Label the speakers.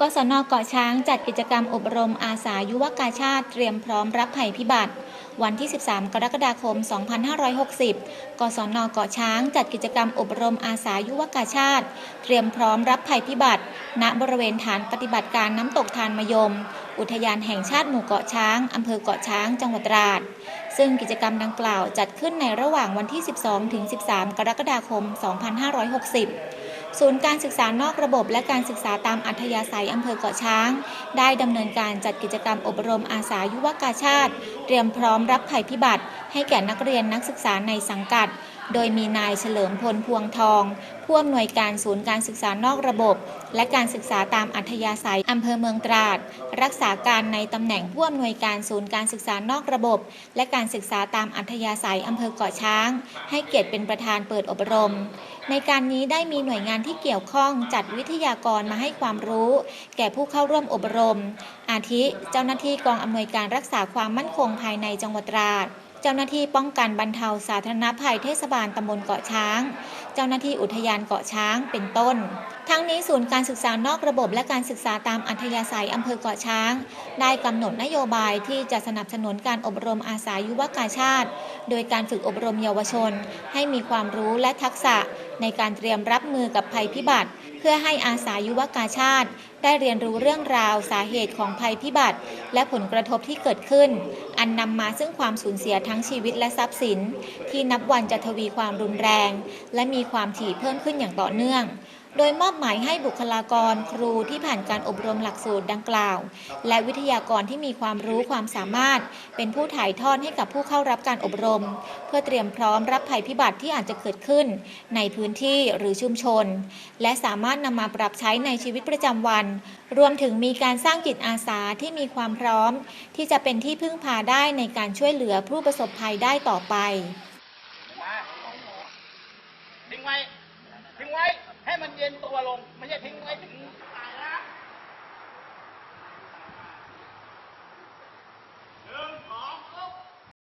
Speaker 1: กศนเกาะช้างจัดกิจกรรมอบรมอาสายุวกาชาติเตรียมพร้อมรับภัยพิบัติ วันที่ 13 กรกฎาคม 2560 กศนเกาะช้างจัดกิจกรรมอบรมอาสายุวกาชาติ เตรียมพร้อมรับภัยพิบัติ ณบริเวณฐานปฏิบัติการน้ำตกทานมยม อุทยานแห่งชาติหมู่เกาะช้างอำเภอเกาะช้างจังหวัดตราด ซึ่งกิจกรรมดังกล่าวจัดขึ้นในระหว่างวันที่ 12 ถึง 13 กรกฎาคม 2560 ศูนย์การศึกษานอกระบบและการศึกษาตามอัธยาศัยอำเภอเกาะช้าง ได้ดำเนินการจัดกิจกรรมอบรมอาสายุวกาชาติ เตรียมพร้อมรับภัยพิบัติ ให้แก่นักเรียนนักศึกษาในสังกัด โดยมีนายเฉลิมพลพวงทอง ผู้อำนวยการศูนย์การศึกษานอกระบบ และการศึกษาตามอัธยาศัยอำเภอเมืองตราด รักษาการในตำแหน่งผู้อำนวยการศูนย์การศึกษานอกระบบ และการศึกษาตามอัธยาศัยอำเภอเกาะช้าง ให้เกียรติเป็นประธานเปิดอบรม ในการนี้ได้มีหน่วยงานที่เกี่ยวข้องจัดวิทยากรมาให้ความรู้ แก่ผู้เข้าร่วมอบรม อาทิ เจ้าหน้าที่กองอำนวยการรักษาความมั่นคงภายในจังหวัดตราด เจ้าหน้าที่ป้องกันบรรเทาสาธารณภัยเทศบาลตำบลเกาะช้าง เจ้าหน้าที่อุทยานเกาะช้างเป็นต้น ทั้งนี้ศูนย์การศึกษานอกระบบและการศึกษาตามอัธยาศัยอำเภอเกาะช้าง ได้กำหนดนโยบายที่จะสนับสนุนการอบรมอาสายุวกาชาติ โดยการฝึกอบรมเยาวชน ให้มีความรู้และทักษะในการเตรียมรับมือกับภัยพิบัติ เพื่อให้อาสายุวกาชาติ ได้เรียนรู้เรื่องราวสาเหตุของภัยพิบัติ และผลกระทบที่เกิดขึ้น อันนำมาซึ่งความสูญเสียทั้งชีวิตและทรัพย์สิน ที่นับวันจะทวีความรุนแรง และมีความถี่เพิ่มขึ้นอย่างต่อเนื่อง โดยมอบหมายให้บุคลากรครูที่ผ่านการอบรมหลักสูตรดังกล่าว และวิทยากรที่มีความรู้ความสามารถ เป็นผู้ถ่ายทอดให้กับผู้เข้ารับการอบรม เพื่อเตรียมพร้อมรับภัยพิบัติที่อาจจะเกิดขึ้น ในพื้นที่หรือชุมชน และสามารถนำมาปรับใช้ในชีวิตประจำวัน รวมถึงมีการสร้างจิตอาสาที่มีความพร้อม ที่จะเป็นที่พึ่งพาได้ในการช่วยเหลือผู้ประสบภัยได้ต่อไป
Speaker 2: ทิ้งไว้ทิ้งไว้ ให้มันเย็นตัวลงไม่ใช่ทิ้งไว้ถึงต